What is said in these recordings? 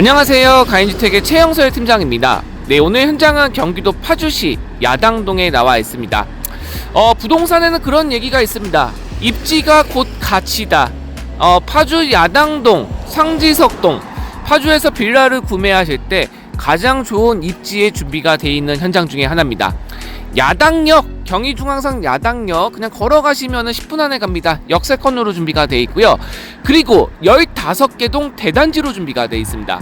안녕하세요. 가인주택의 최영설 팀장입니다. 네, 오늘 현장은 경기도 파주시 야당동에 나와 있습니다. 어, 부동산에는 그런 얘기가 있습니다. 입지가 곧 가치다. 어, 파주 야당동, 상지석동, 파주에서 빌라를 구매하실 때 가장 좋은 입지에 준비가 돼 있는 현장 중에 하나입니다. 야당역 경의중앙선 야당역 그냥 걸어가시면 10분 안에 갑니다. 역세권으로 준비가 돼 있고요. 그리고 15개 동 대단지로 준비가 돼 있습니다.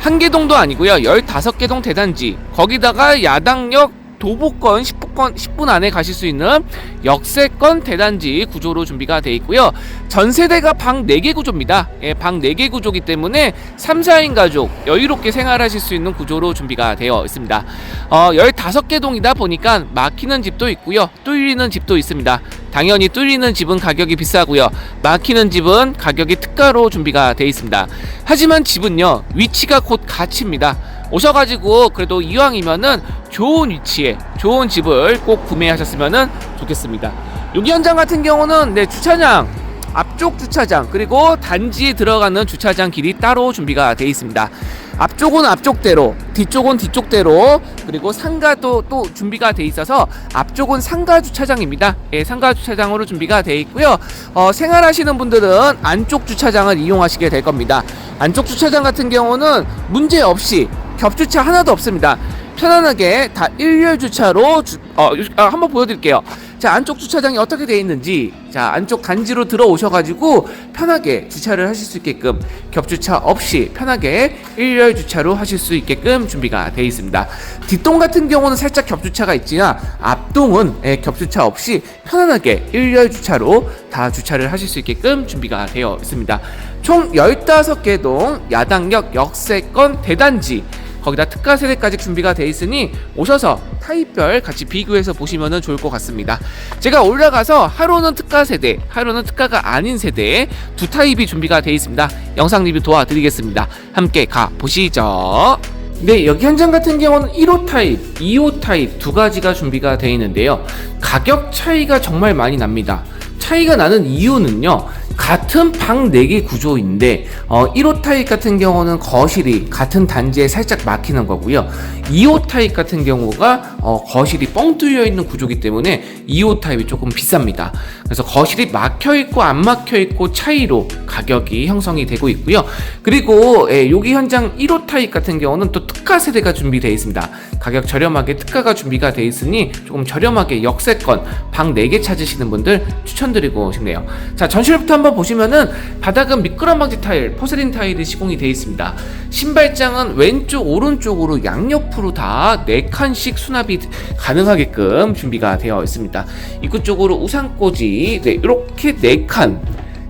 한 개 동도 아니고요. 15개 동 대단지. 거기다가 야당역 도보권 10분, 10분 안에 가실 수 있는 역세권 대단지 구조로 준비가 돼 있고요. 전 세대가 방 4개 구조입니다. 예, 방 4개 구조기 때문에 3, 4인 가족 여유롭게 생활하실 수 있는 구조로 준비가 되어 있습니다. 어, 15개 동이다 보니까 막히는 집도 있고요. 뚫리는 집도 있습니다. 당연히 뚫리는 집은 가격이 비싸고요. 막히는 집은 가격이 특가로 준비가 되어 있습니다. 하지만 집은요, 위치가 곧 가치입니다. 오셔가지고 그래도 이왕이면은 좋은 위치에 좋은 집을 꼭 구매하셨으면 좋겠습니다. 여기 현장 같은 경우는 네 주차장 앞쪽 주차장 그리고 단지에 들어가는 주차장 길이 따로 준비가 되어 있습니다. 앞쪽은 앞쪽대로, 뒤쪽은 뒤쪽대로, 그리고 상가도 또 준비가 돼 있어서 앞쪽은 상가 주차장입니다. 예, 상가 주차장으로 준비가 돼 있고요. 어, 생활하시는 분들은 안쪽 주차장을 이용하시게 될 겁니다. 안쪽 주차장 같은 경우는 문제 없이 겹주차 하나도 없습니다. 편안하게 다 일렬 주차로 주, 어, 아, 한번 보여드릴게요. 자 안쪽 주차장이 어떻게 되어 있는지 자 안쪽 단지로 들어오셔가지고 편하게 주차를 하실 수 있게끔 겹주차 없이 편하게 일렬 주차로 하실 수 있게끔 준비가 되어 있습니다. 뒷동 같은 경우는 살짝 겹주차가 있지만 앞동은 예, 겹주차 없이 편안하게 일렬 주차로 다 주차를 하실 수 있게끔 준비가 되어 있습니다. 총 15개 동 야당역 역세권 대단지 거기다 특가 세대까지 준비가 돼 있으니 오셔서 타입별 같이 비교해서 보시면 좋을 것 같습니다. 제가 올라가서 하루는 특가 세대, 하루는 특가가 아닌 세대 두 타입이 준비가 돼 있습니다. 영상 리뷰 도와드리겠습니다. 함께 가 보시죠. 네, 여기 현장 같은 경우는 1호 타입, 2호 타입 두 가지가 준비가 되어 있는데요. 가격 차이가 정말 많이 납니다. 차이가 나는 이유는요. 같은 방 4개 구조인데 어, 1호 타입 같은 경우는 거실이 같은 단지에 살짝 막히는 거고요. 2호 타입 같은 경우가 어, 거실이 뻥 뚫려 있는 구조기 때문에 2호 타입이 조금 비쌉니다. 그래서 거실이 막혀 있고 안 막혀 있고 차이로 가격이 형성이 되고 있고요. 그리고 예, 여기 현장 1호 타입 같은 경우는 또 특가 세대가 준비되어 있습니다. 가격 저렴하게 특가가 준비가 되어 있으니 조금 저렴하게 역세권 방 4개 찾으시는 분들 추천드리고 싶네요. 자, 전실부터 한번 보시면은 바닥은 미끄럼 방지 타일, 포세린 타일이 시공이 되어 있습니다. 신발장은 왼쪽, 오른쪽으로 양옆으로 다 4칸씩 수납이 가능하게끔 준비가 되어 있습니다. 입구 쪽으로 우산꽂이, 네, 이렇게 4칸.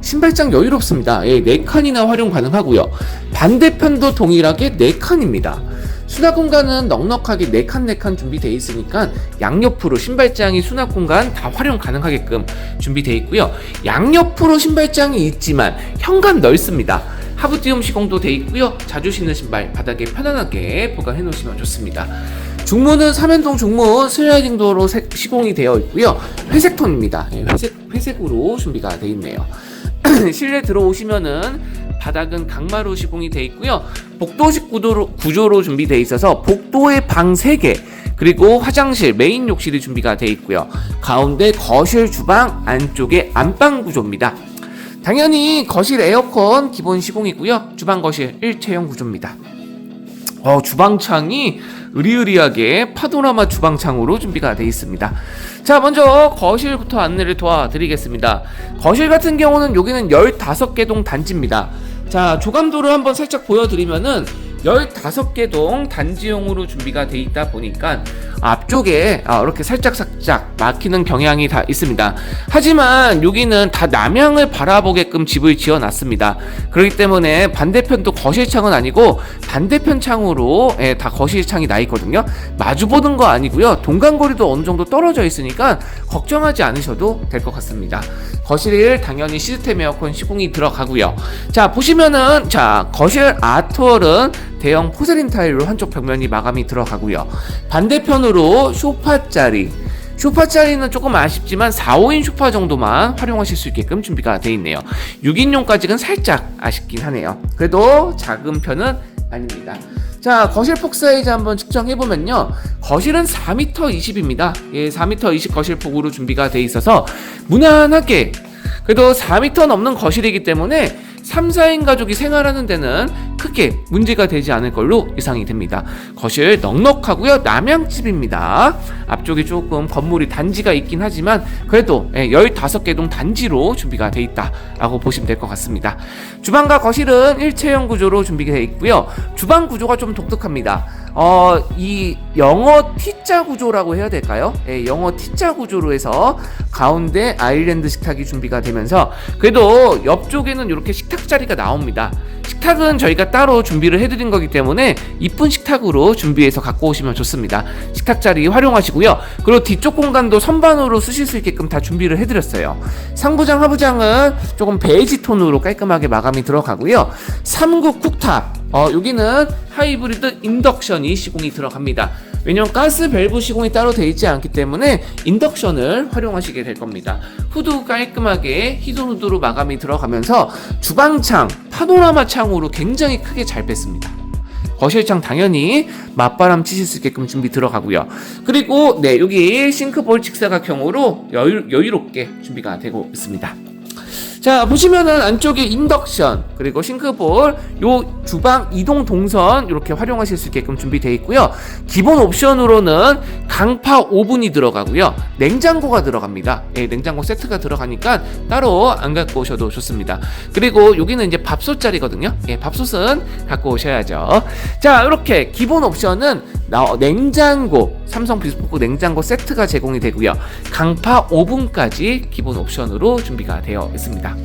신발장 여유롭습니다. 예, 4칸이나 활용 가능하고요. 반대편도 동일하게 4칸입니다. 수납 공간은 넉넉하게 4칸 4칸 준비되어 있으니까 양옆으로 신발장이 수납 공간 다 활용 가능하게끔 준비되어 있고요. 양옆으로 신발장이 있지만 현관 넓습니다. 하부띄움 시공도 되어 있고요. 자주 신는 신발 바닥에 편안하게 보관해 놓으시면 좋습니다. 중문은 삼연동 중문 슬라이딩 도어로 색- 시공이 되어 있고요. 회색 톤입니다. 예, 회색, 회색으로 준비가 되어 있네요. 실내 들어오시면은 바닥은 강마루 시공이 되어 있고요. 복도식 구도로, 구조로 준비되어 있어서 복도에 방 3개 그리고 화장실, 메인 욕실이 준비가 되어 있고요. 가운데 거실, 주방, 안쪽에 안방 구조입니다. 당연히 거실 에어컨 기본 시공이고요. 주방 거실 일체형 구조입니다. 어, 주방창이 으리으리하게 파노라마 주방창으로 준비가 되어 있습니다. 자, 먼저 거실부터 안내를 도와드리겠습니다. 거실 같은 경우는 여기는 15개 동 단지입니다. 자, 조감도를 한번 살짝 보여드리면은 15개 동 단지용으로 준비가 돼 있다 보니까 앞쪽에 아, 이렇게 살짝살짝 막히는 경향이 다 있습니다. 하지만 여기는 다 남향을 바라보게끔 집을 지어 놨습니다. 그렇기 때문에 반대편도 거실창은 아니고 반대편 창으로 예, 다 거실창이 나 있거든요. 마주 보는 거 아니고요. 동간거리도 어느 정도 떨어져 있으니까 걱정하지 않으셔도 될 것 같습니다. 거실 당연히 시스템 에어컨 시공이 들어가고요. 자 보시면은 자 거실 아트월은 대형 포세린 타일로 한쪽 벽면이 마감이 들어가고요. 반대편으로 소파 자리 소파 자리는 조금 아쉽지만 4, 5인 소파 정도만 활용하실 수 있게끔 준비가 되어 있네요. 6인용까지는 살짝 아쉽긴 하네요. 그래도 작은 편은 아닙니다. 자, 거실 폭 사이즈 한번 측정해보면요. 거실은 4m 20입니다. 예, 4m 20 거실 폭으로 준비가 돼 있어서 무난하게 그래도 4m 넘는 거실이기 때문에 3, 4인 가족이 생활하는 데는 크게 문제가 되지 않을 걸로 예상이 됩니다. 거실 넉넉하고요. 남양집입니다. 앞쪽에 조금 건물이 단지가 있긴 하지만 그래도 15개 동 단지로 준비가 돼 있다라고 보시면 될 것 같습니다. 주방과 거실은 일체형 구조로 준비되어 있고요. 주방 구조가 좀 독특합니다. 어, 이 영어 T자 구조라고 해야 될까요? 예, 영어 T자 구조로 해서 가운데 아일랜드 식탁이 준비가 되면서 그래도 옆쪽에는 이렇게 식탁 자리가 나옵니다. 식탁은 저희가 따로 준비를 해드린 거기 때문에 이쁜 식탁으로 준비해서 갖고 오시면 좋습니다. 식탁 자리 활용하시고요. 그리고 뒤쪽 공간도 선반으로 쓰실 수 있게끔 다 준비를 해드렸어요. 상부장, 하부장은 조금 베이지 톤으로 깔끔하게 마감이 들어가고요. 3구 쿡탑, 어, 여기는 하이브리드 인덕션이 시공이 들어갑니다. 왜냐면 가스 밸브 시공이 따로 되어 있지 않기 때문에 인덕션을 활용하시게 될 겁니다. 후드 깔끔하게 히든 후드로 마감이 들어가면서 주방창, 파노라마 창으로 굉장히 크게 잘 뺐습니다. 거실창 당연히 맞바람 치실 수 있게끔 준비 들어가고요. 그리고 네 여기 싱크볼 직사각형으로 여유, 여유롭게 준비가 되고 있습니다. 자 보시면은 안쪽에 인덕션 그리고 싱크볼 요 주방 이동 동선 이렇게 활용하실 수 있게끔 준비되어 있고요. 기본 옵션으로는 강파 오븐이 들어가고요. 냉장고가 들어갑니다. 예, 냉장고 세트가 들어가니까 따로 안 갖고 오셔도 좋습니다. 그리고 여기는 이제 밥솥 자리거든요. 예, 밥솥은 갖고 오셔야죠. 자 이렇게 기본 옵션은 나, 냉장고 삼성 비스포크 냉장고 세트가 제공이 되고요 강파 오븐까지 기본 옵션으로 준비가 되어 있습니다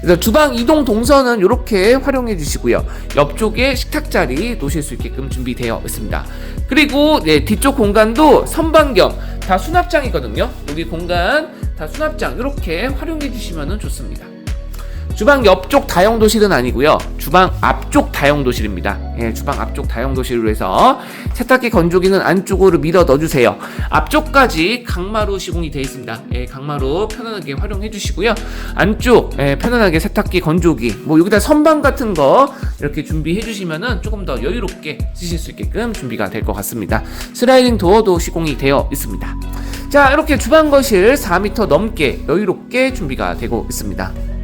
그래서 주방 이동 동선은 이렇게 활용해 주시고요. 옆쪽에 식탁 자리 놓으실 수 있게끔 준비되어 있습니다. 그리고 네, 뒤쪽 공간도 선반경 다 수납장이거든요. 여기 공간 다 수납장 이렇게 활용해 주시면 좋습니다. 주방 옆쪽 다용도실은 아니고요. 주방 앞쪽 다용도실입니다. 예, 주방 앞쪽 다용도실로 해서 세탁기 건조기는 안쪽으로 밀어 넣어주세요. 앞쪽까지 강마루 시공이 되어 있습니다. 예, 강마루 편안하게 활용해 주시고요. 안쪽 예, 편안하게 세탁기 건조기 뭐 여기다 선반 같은 거 이렇게 준비해 주시면은 조금 더 여유롭게 쓰실 수 있게끔 준비가 될 것 같습니다. 슬라이딩 도어도 시공이 되어 있습니다. 자 이렇게 주방 거실 4m 넘게 여유롭게 준비가 되고 있습니다.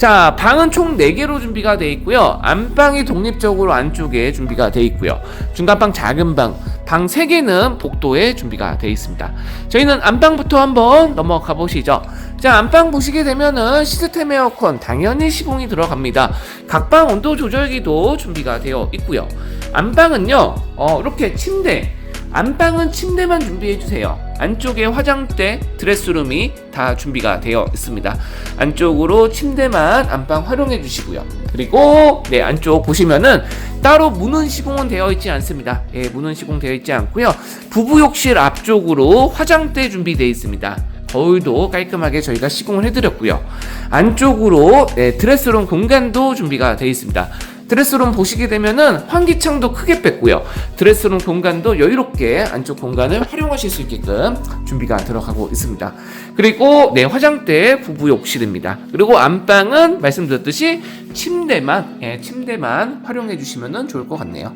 자, 방은 총 4개로 준비가 되어 있고요. 안방이 독립적으로 안쪽에 준비가 되어 있고요. 중간방 작은 방, 방 3개는 복도에 준비가 되어 있습니다. 저희는 안방부터 한번 넘어가 보시죠. 자, 안방 보시게 되면은 시스템 에어컨 당연히 시공이 들어갑니다. 각방 온도 조절기도 준비가 되어 있고요. 안방은요, 어, 이렇게 침대, 안방은 침대만 준비해 주세요. 안쪽에 화장대, 드레스룸이 다 준비가 되어 있습니다. 안쪽으로 침대만 안방 활용해 주시고요. 그리고 네 안쪽 보시면은 따로 문은 시공은 되어 있지 않습니다. 예, 문은 시공되어 있지 않고요. 부부 욕실 앞쪽으로 화장대 준비되어 있습니다. 거울도 깔끔하게 저희가 시공을 해드렸고요. 안쪽으로 네, 드레스룸 공간도 준비가 되어 있습니다. 드레스룸 보시게 되면은 환기창도 크게 뺐고요. 드레스룸 공간도 여유롭게 안쪽 공간을 활용하실 수 있게끔 준비가 들어가고 있습니다. 그리고 네 화장대 부부 욕실입니다. 그리고 안방은 말씀드렸듯이 침대만 예, 침대만 활용해 주시면 좋을 것 같네요.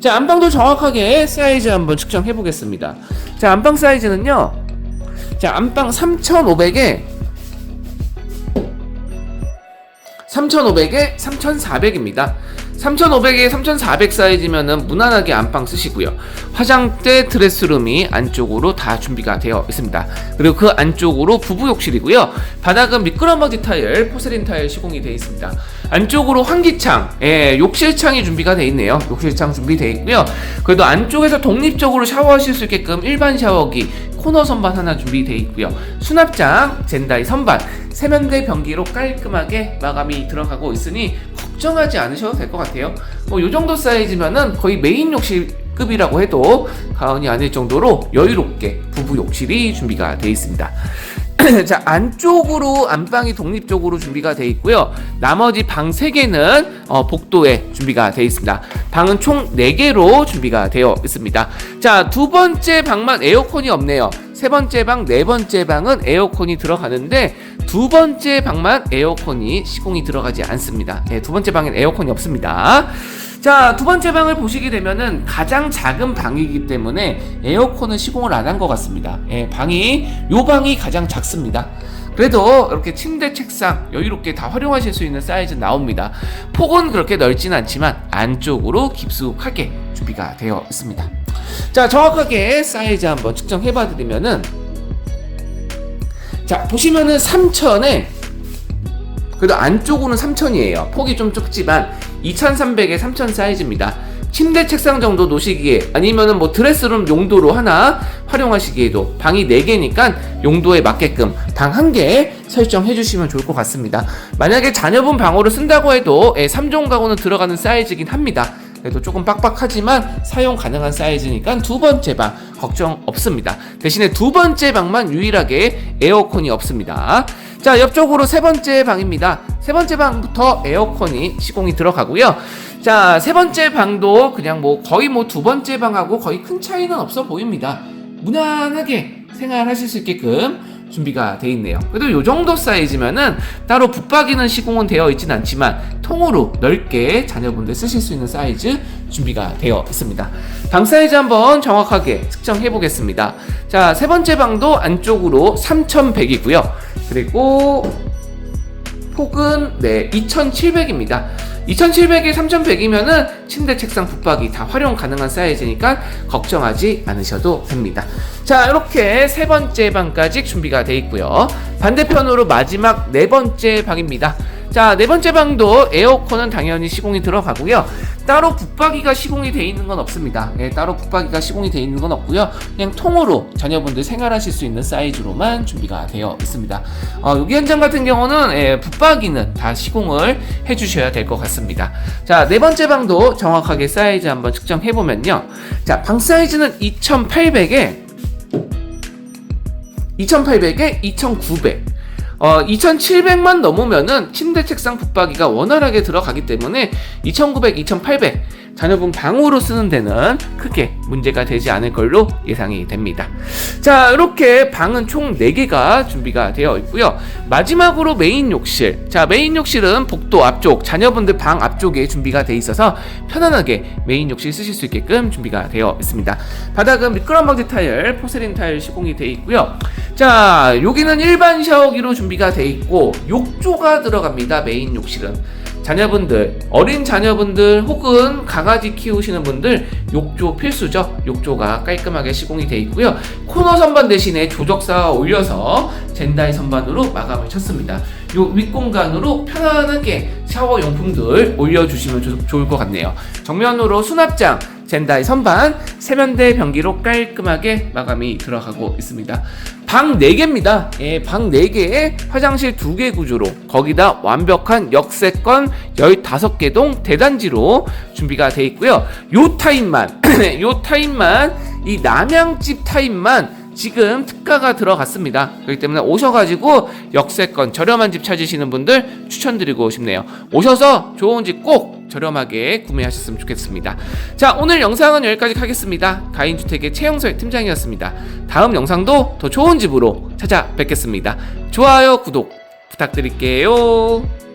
자 안방도 정확하게 사이즈 한번 측정해 보겠습니다. 자 안방 사이즈는요. 자 안방 3,500에 3,500에 3,400입니다. 3,500에 3,400 사이즈면은 무난하게 안방 쓰시고요. 화장대 드레스룸이 안쪽으로 다 준비가 되어 있습니다. 그리고 그 안쪽으로 부부 욕실이고요. 바닥은 미끄럼버기 타일, 포세린 타일 시공이 되어 있습니다. 안쪽으로 환기창, 예, 욕실창이 준비가 되어 있네요. 욕실창 준비되어 있고요. 그래도 안쪽에서 독립적으로 샤워하실 수 있게끔 일반 샤워기, 코너 선반 하나 준비되어 있고요. 수납장, 젠다이 선반, 세면대 변기로 깔끔하게 마감이 들어가고 있으니 걱정하지 않으셔도 될 것 같아요. 뭐요 정도 사이즈면은 거의 메인 욕실급이라고 해도 과언이 아닐 정도로 여유롭게 부부 욕실이 준비가 되어 있습니다. 자 안쪽으로 안방이 독립적으로 준비가 되어 있고요. 나머지 방 3개는 어, 복도에 준비가 되어 있습니다. 방은 총 4개로 준비가 되어 있습니다. 자 두 번째 방만 에어컨이 없네요. 세 번째 방, 네 번째 방은 에어컨이 들어가는데 두 번째 방만 에어컨이 시공이 들어가지 않습니다. 네, 두 번째 방엔 에어컨이 없습니다. 자, 두 번째 방을 보시게 되면은 가장 작은 방이기 때문에 에어컨은 시공을 안 한 것 같습니다. 예, 방이, 요 방이 가장 작습니다. 그래도 이렇게 침대, 책상 여유롭게 다 활용하실 수 있는 사이즈 나옵니다. 폭은 그렇게 넓진 않지만 안쪽으로 깊숙하게 준비가 되어 있습니다. 자, 정확하게 사이즈 한번 측정해 봐 드리면은 자, 보시면은 3천에 그래도 안쪽으로는 3000이에요. 폭이 좀 좁지만 2300에 3000 사이즈입니다. 침대 책상 정도 놓으시기에 아니면은 뭐 드레스룸 용도로 하나 활용하시기에도 방이 4개니까 용도에 맞게끔 방한개 설정해 주시면 좋을 것 같습니다. 만약에 자녀분 방으로 쓴다고 해도 3종 가구는 들어가는 사이즈긴 합니다. 그래도 조금 빡빡하지만 사용 가능한 사이즈니까 두 번째 방 걱정 없습니다. 대신에 두 번째 방만 유일하게 에어컨이 없습니다. 자, 옆쪽으로 세 번째 방입니다. 세 번째 방부터 에어컨이 시공이 들어가고요. 자, 세 번째 방도 그냥 뭐 거의 뭐 두 번째 방하고 거의 큰 차이는 없어 보입니다. 무난하게 생활하실 수 있게끔 준비가 돼 있네요. 그래도 요 정도 사이즈면은 따로 붙박이는 시공은 되어 있진 않지만 통으로 넓게 자녀분들 쓰실 수 있는 사이즈 준비가 되어 있습니다. 방 사이즈 한번 정확하게 측정해 보겠습니다. 자, 세 번째 방도 안쪽으로 3100이고요. 그리고 폭은 네 2700입니다. 2700에 3100이면은 침대 책상 붙박이 다 활용 가능한 사이즈니까 걱정하지 않으셔도 됩니다. 자 이렇게 세 번째 방까지 준비가 돼 있고요. 반대편으로 마지막 네 번째 방입니다. 자, 네 번째 방도 에어컨은 당연히 시공이 들어가고요. 따로 붙박이가 시공이 돼 있는 건 없습니다. 예, 따로 붙박이가 시공이 돼 있는 건 없고요. 그냥 통으로 자녀분들 생활하실 수 있는 사이즈로만 준비가 되어 있습니다. 어, 여기 현장 같은 경우는 예, 붙박이는 다 시공을 해주셔야 될 것 같습니다. 자, 네 번째 방도 정확하게 사이즈 한번 측정해 보면요. 자, 방 사이즈는 2,800에 2,800에 2,900. 어, 2,700만 넘으면은 침대 책상 붙박이가 원활하게 들어가기 때문에 2,900, 2,800 자녀분 방으로 쓰는 데는 크게 문제가 되지 않을 걸로 예상이 됩니다. 자, 이렇게 방은 총 4개가 준비가 되어 있고요. 마지막으로 메인 욕실. 자, 메인 욕실은 복도 앞쪽, 자녀분들 방 앞쪽에 준비가 돼 있어서 편안하게 메인 욕실 쓰실 수 있게끔 준비가 되어 있습니다. 바닥은 미끄럼 방지 타일, 포세린 타일 시공이 돼 있고요. 자, 여기는 일반 샤워기로 준비가 돼 있고 욕조가 들어갑니다. 메인 욕실은. 자녀분들, 어린 자녀분들 혹은 강아지 키우시는 분들 욕조 필수죠. 욕조가 깔끔하게 시공이 돼 있고요. 코너 선반 대신에 조적사 올려서 젠다이 선반으로 마감을 쳤습니다. 요 윗공간으로 편안하게 샤워 용품들 올려주시면 조- 좋을 것 같네요. 정면으로 수납장, 젠다이 선반, 세면대 변기로 깔끔하게 마감이 들어가고 있습니다. 방 4개입니다. 예, 방 4개에 화장실 2개 구조로 거기다 완벽한 역세권 15개 동 대단지로 준비가 돼 있고요. 요 타입만 요 타입만 이 남양집 타입만 지금 특가가 들어갔습니다. 그렇기 때문에 오셔가지고 역세권 저렴한 집 찾으시는 분들 추천드리고 싶네요. 오셔서 좋은 집 꼭 저렴하게 구매하셨으면 좋겠습니다. 자, 오늘 영상은 여기까지 하겠습니다. 가인주택의 최영석 팀장이었습니다. 다음 영상도 더 좋은 집으로 찾아뵙겠습니다. 좋아요, 구독 부탁드릴게요.